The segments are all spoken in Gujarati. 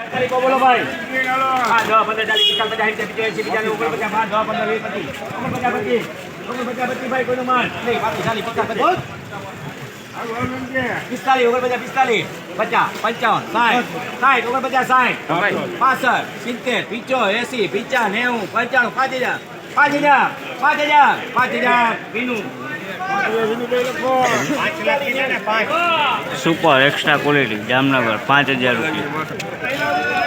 બોલો ભાઈ. હા દસ પંદર ચાલીસ પચાસ પાંચ દસ પંદર વીસ પચીસ. ઓગણપચાસ પચીસ ઓગણપચાસ પચીસ ભાઈ કોઈનું માન નહીં પાંત્રીસ ચાલીસ પચાસ પચાસ. પિસ્તાલીસ ઓગણપચાસ પિસ્તાલીસ પચાસ પંચાવન સાઠ સાઠ ઓગણપચાસ સાઠ પાસઠ સિત્તેર પીચો એસી પીચા નેવું પંચાણું પાંચ હજાર પાંચ હજાર પાંચ હજાર પાંચ હજાર વિનું. સુપર એક્સ્ટ્રા ક્વોલિટી જામનગર પાંચ હજાર રૂપિયા.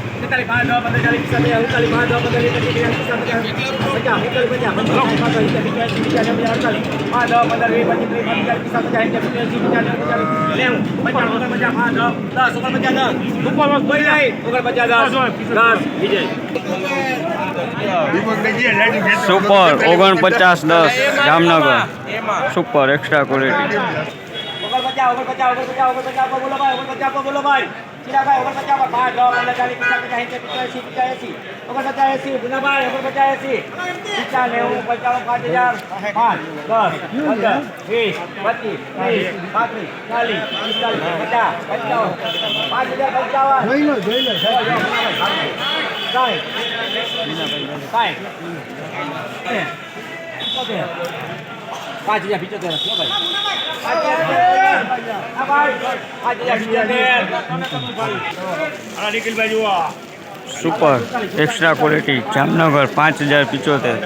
એકતાલીસ ઓગણ પચાસ દસ ઓગણપચાસ દસ જામનગર સુપર એક્સ્ટ્રા ક્વોલિટી બોલો ભાઈ બોલો ભાઈ ચિરાભાઈ ઓગણપચાસ પર પાંચ દસ પંદર ચાલીસ પચાસ પચાસ એંસી પચાસી પચાસી ઓગણપચાસ એંસી ગુનાભાઈ ઓગણપચાસ એંસી પચાસ નેવું પંચાણું પાંચ હજાર પાંચ દસ પંદર વીસ પચીસ ત્રીસ પાંત્રીસ ચાલીસ પિસ્તાલીસ પચાસ પંચાવન પાંચ હજાર પંચાવન જોઈ લો જોઈ લો પાંચ હજાર પિચોતેર ભાઈ આ ભાઈ પાંચ હજાર પિચોતેર સુપર એક્સ્ટ્રા ક્વોલિટી જામનગર પાંચ હજાર પિચોતેર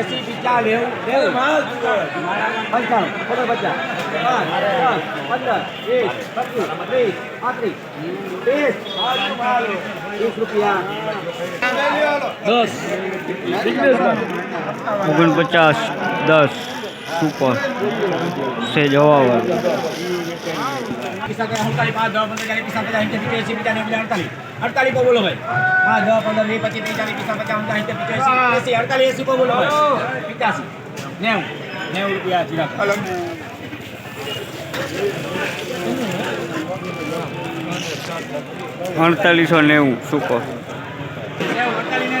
એસી બીજા લેવું નેવું. પંચાણું ઓગણપચાસ પાંચ દસ પંદર. વીસ પચીસ ત્રીસ પાંત્રીસ. ત્રીસ વીસ રૂપિયા. દસ. ઓગણપચાસ દસ. સુપર છે જવાબ અડતાલીસ બોલો ભાઈ. પાંચ દસ પંદર વીસ પચીસ ત્રીસ ચાલીસ પચાસ પચાસ અડતાલીસ એસી બોલો ભાઈ. નેવું. નેવું અડતાલીસો નેવું સુપર અડતાલીસ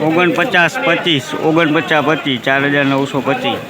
ઓગણપચાસ પચીસ ઓગણપચાસ પચીસ ચાર હજાર નવસો પચીસ.